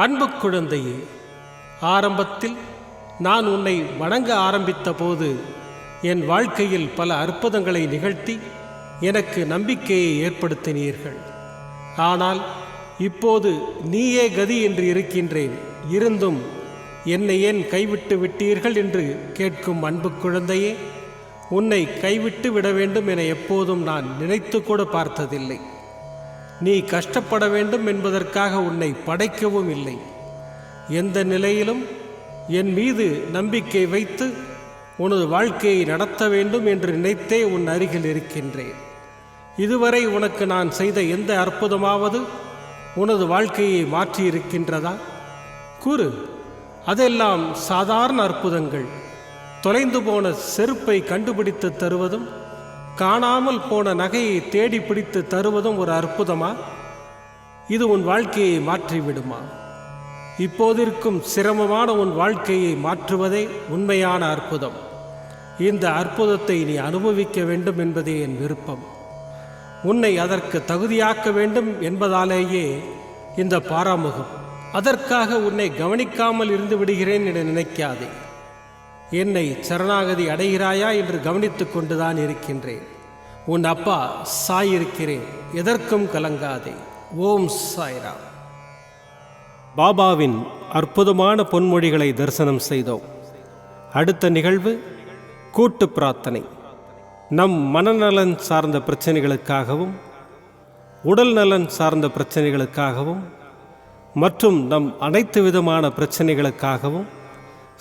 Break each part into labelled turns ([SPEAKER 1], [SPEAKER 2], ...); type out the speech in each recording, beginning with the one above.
[SPEAKER 1] அன்பு குழந்தையே ஆரம்பத்தில் நான் உன்னை வணங்க ஆரம்பித்த போது என் வாழ்க்கையில் பல அற்புதங்களை நிகழ்த்தி எனக்கு நம்பிக்கையை ஏற்படுத்தினீர்கள். ஆனால் இப்போது நீயே கதி என்று இருக்கின்றேன். இருந்தும் என்னை ஏன் கைவிட்டு விட்டீர்கள் என்று கேட்கும் அன்பு குழந்தையே உன்னை கைவிட்டு விட வேண்டும் என எப்போதும் நான் நினைத்து கூட பார்த்ததில்லை. நீ கஷ்டப்பட வேண்டும் என்பதற்காக உன்னை படைக்கவும் இல்லை. எந்த நிலையிலும் என் மீது நம்பிக்கை வைத்து உனது வாழ்க்கையை நடத்த வேண்டும் என்று நினைத்தே உன் அருகில் இருக்கின்றேன். இதுவரை உனக்கு நான் செய்த எந்த அற்புதமாவது உனது வாழ்க்கையை மாற்றியிருக்கின்றதா? கூறு அதெல்லாம் சாதாரண அற்புதங்கள். தொலைந்து போன செருப்பை கண்டுபிடித்து தருவதும் காணாமல் போன நகையை தேடி பிடித்து தருவதும் ஒரு அற்புதமா? இது உன் வாழ்க்கையை மாற்றிவிடுமா? இப்போதிருக்கும் சிரமமான உன் வாழ்க்கையை மாற்றுவதே உண்மையான அற்புதம். இந்த அற்புதத்தை நீ அனுபவிக்க வேண்டும் என்பதே என் விருப்பம். உன்னை அதற்கு தகுதியாக்க வேண்டும் என்பதாலேயே இந்த பாராமுகம். அதற்காக உன்னை கவனிக்காமல் இருந்து விடுகிறேன் என நினைக்காதே. என்னை சரணாகதி அடைகிறாயா என்று கவனித்து கொண்டுதான் இருக்கின்றேன். உன் அப்பா சாய் இருக்கிறேன் எதற்கும் கலங்காதே. ஓம் சாய்ராம். பாபாவின் அற்புதமான பொன்மொழிகளை தரிசனம் செய்தோம். அடுத்த நிகழ்வு கூட்டு பிரார்த்தனை. நம் மனநலன் சார்ந்த பிரச்சனைகளுக்காகவும் உடல் நலன் சார்ந்த பிரச்சனைகளுக்காகவும் மற்றும் நம் அனைத்து விதமான பிரச்சனைகளுக்காகவும்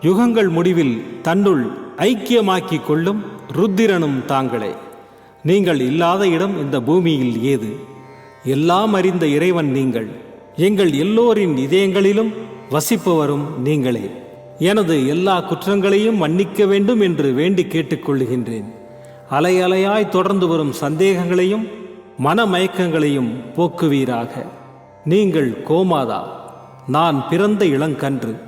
[SPEAKER 1] யுகங்கள் முடிவில் தன்னுள் ஐக்கியமாக்கிக் கொள்ளும் ருத்திரனும் தாங்களே. நீங்கள் இல்லாத இடம் இந்த பூமியில் ஏது? எல்லாம் அறிந்த இறைவன் நீங்கள். எங்கள் எல்லோரின் இதயங்களிலும் வசிப்பவரும் நீங்களே. எனது எல்லா குற்றங்களையும் மன்னிக்க வேண்டும் என்று வேண்டி கேட்டுக்கொள்ளுகின்றேன் அலை அலையாய் தொடர்ந்து வரும் சந்தேகங்களையும் மனமயக்கங்களையும் போக்குவீராக. நீங்கள் கோமாதா. நான் பிறந்த இளங்கன்று.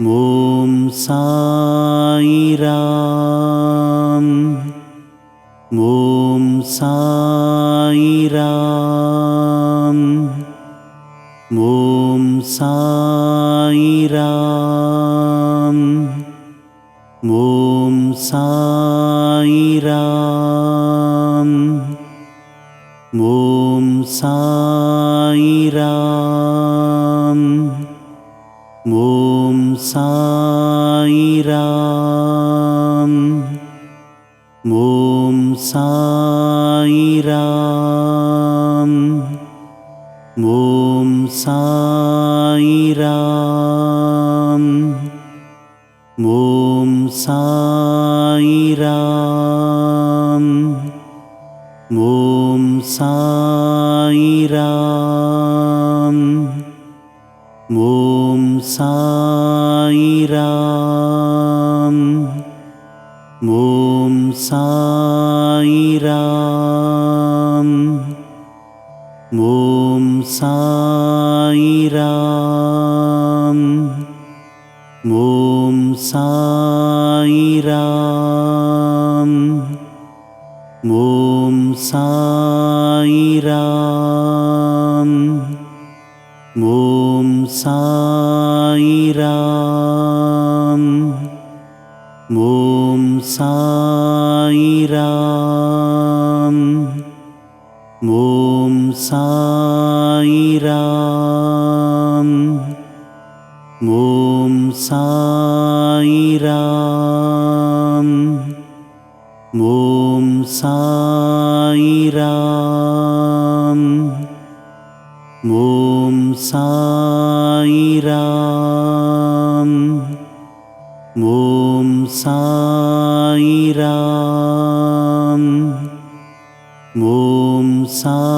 [SPEAKER 2] ॐ साईराम ॐ साईराम ॐ साईराम ॐ साईराम ॐ साईराम ॐ साईरा ॐ साईराम ॐ साईराम ॐ साईराम ॐ ॐ साईराम ॐ साईराम ॐ साईराम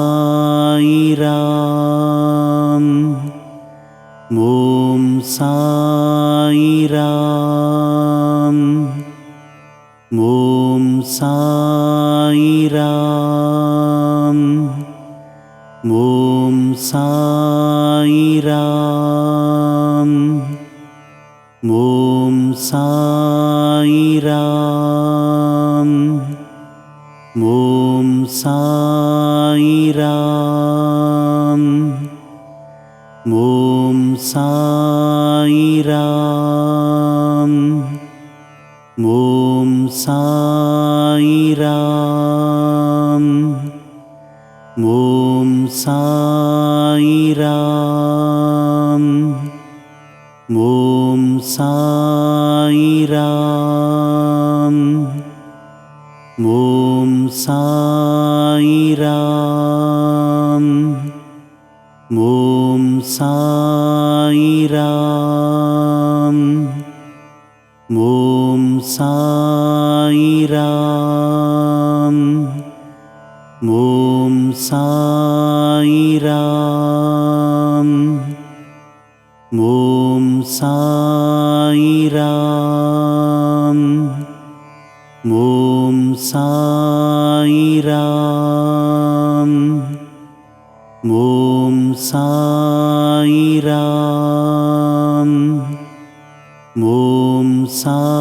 [SPEAKER 2] ॐ साईराम ॐ साईराम ओं सा ओं सिरा साई राम ॐ सा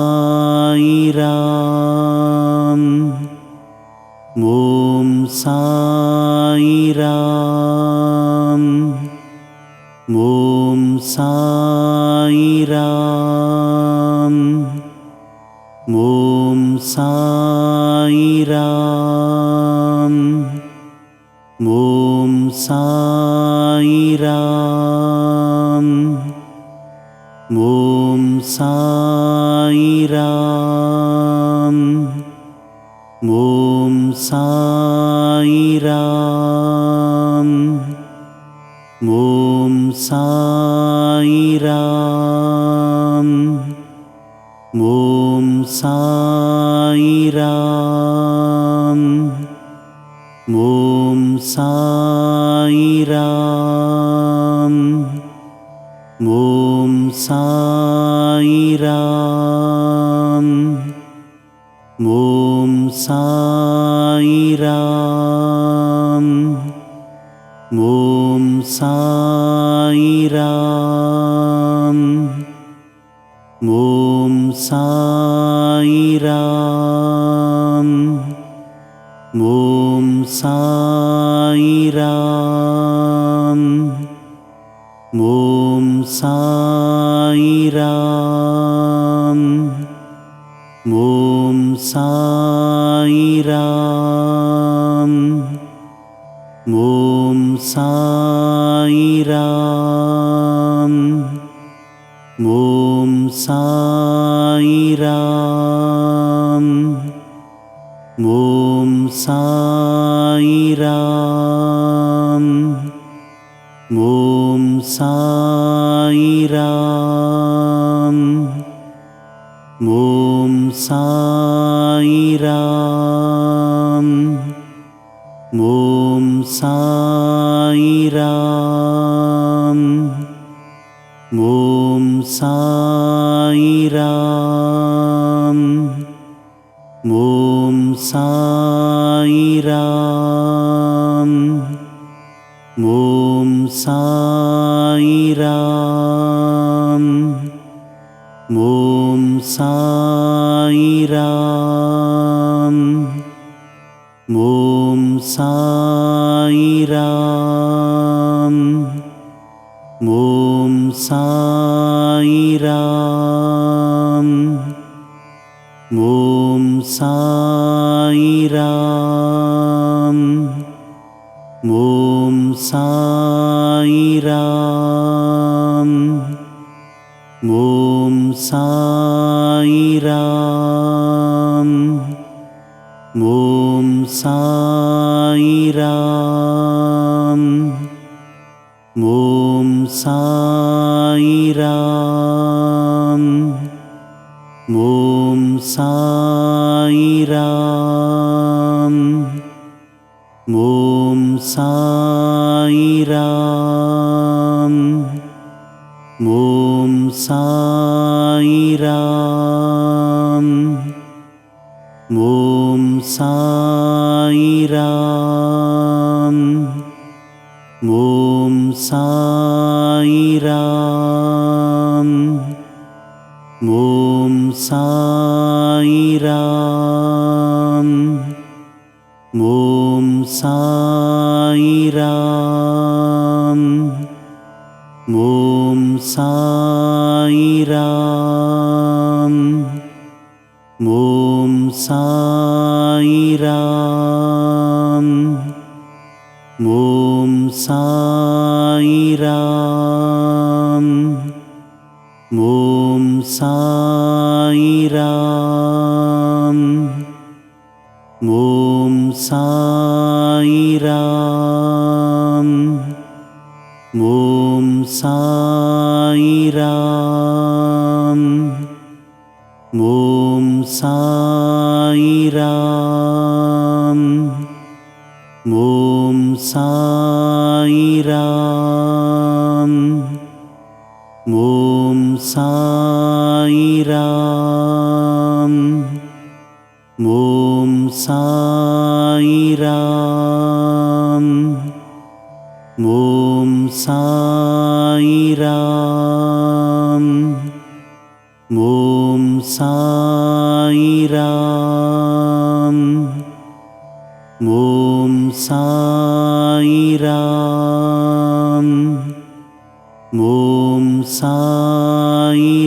[SPEAKER 2] साईराम ॐ साईराम ॐ साईराम ॐ साईराम ॐ साईराम ॐ साईराम পাইরা साईराम ॐ साईराम ॐ साईराम ॐ साईराम ॐ साईराम ॐ सा साई राम ॐ सा ॐ साईरा साई राम ॐ सा ¡Sáyra! राम् सा मों सा ॐ सा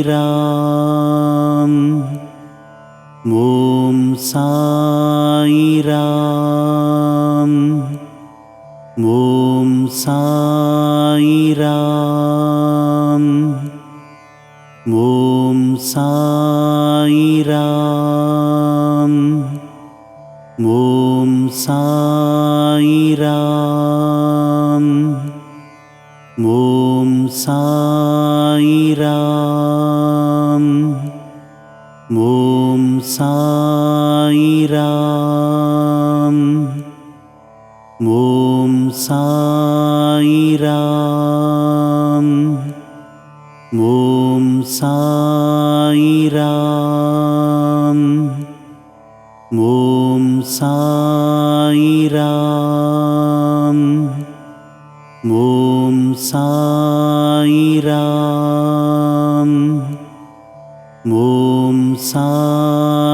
[SPEAKER 2] रा ओं सा ॐ सा ॐ सा